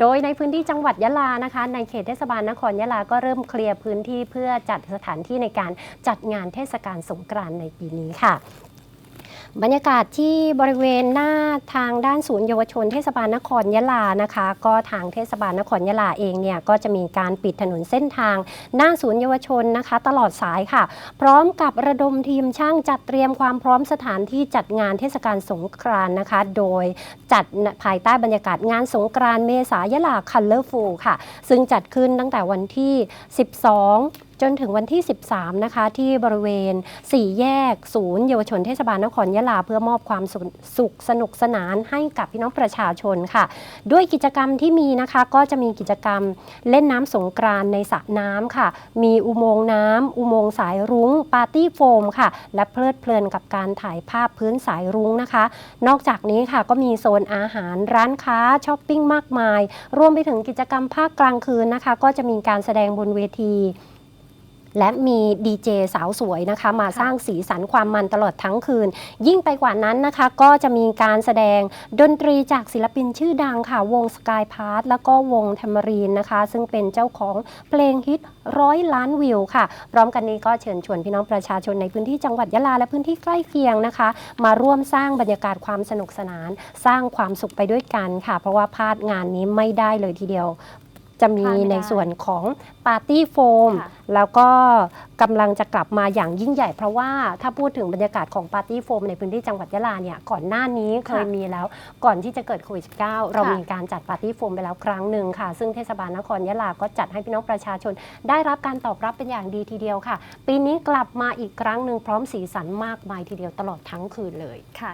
โดยในพื้นที่จังหวัดยะลานะคะ ในเขตเทศบาลนครยะลาก็เริ่มเคลียร์พื้นที่เพื่อจัดสถานที่ในการจัดงานเทศกาลสงกรานต์ในปีนี้ค่ะ บรรยากาศที่บริเวณหน้าทางด้านศูนย์เยาวชนเทศบาลนครยะลานะคะ ก็ทางเทศบาลนครยะลาเองเนี่ยก็จะมีการปิดถนนเส้นทาง หน้าศูนย์เยาวชนนะคะ ตลอดสายค่ะ พร้อมกับระดมทีมช่างจัดเตรียมความพร้อมสถานที่จัดงานเทศกาลสงกรานต์นะคะ โดยจัดภายใต้บรรยากาศงานสงกรานต์เมษายะลาคัลเลอร์ฟูลค่ะ ซึ่งจัดขึ้นตั้งแต่วันที่ 12 จนถึงวันที่ 13 นะคะ ที่บริเวณ 4 แยก ศูนย์เยาวชนเทศบาลนครยะลา เพื่อมอบความสุขสุขสนุกสนานให้กับพี่น้องประชาชนค่ะ ด้วยกิจกรรมที่มีนะคะก็จะมีกิจกรรมเล่นน้ำสงกรานในสระน้ำค่ะ มีอุโมงค์น้ำอุโมงค์สายรุ้ง ปาร์ตี้โฟมค่ะ และเพลิดเพลินกับการถ่ายภาพพื้นสายรุ้งนะคะ นอกจากนี้ค่ะก็มีโซนอาหารร้านค้าช้อปปิ้งมากมาย รวมไปถึงกิจกรรมภาคกลางคืนนะคะ ก็จะมีการแสดงบนเวที และมีดีเจสาวสวยนะคะ มาสร้างสีสันความมันตลอดทั้งคืน ยิ่งไปกว่านั้นนะคะ ก็จะมีการแสดงดนตรีจากศิลปินชื่อดังค่ะ วงสกายพาร์ทแล้วก็วงแทม a รีนนะคะ ซึ่งเป็นเจ้าของเพลงฮิตร้อยล้านวิวค่ะ พร้อมกันนี้ก็เชิญชวนพี่น้องประชาชนในพื้นที่จังหวัดยะลาและพื้นที่ใกล้เคียงนะคะ มาร่วมสร้างบรรยากาศความสนุกสนาน สร้างความสุขไปด้วยกันค่ะ เพราะว่าพลาดงานนี้ไม่ได้เลยทีเดียว จะมีพลาดไม่ได้ในส่วนของปาร์ตี้โฟมค่ะแล้วก็กำลังจะกลับมาอย่างยิ่งใหญ่ เพราะว่าถ้าพูดถึงบรรยากาศของปาร์ตี้โฟมในพื้นที่จังหวัดยะลาเนี่ยก่อนหน้านี้เคยมีแล้วก่อนที่จะเกิดโควิด -19 เรามีการจัดปาร์ตี้โฟมไปแล้วครั้งหนึ่งค่ะ ซึ่งเทศบาลนครยะลาก็จัดให้พี่น้องประชาชน ได้รับการตอบรับเป็นอย่างดีทีเดียวค่ะ ปีนี้กลับมาอีกครั้งหนึ่งพร้อมสีสันมากมายทีเดียวตลอดทั้งคืนเลยค่ะ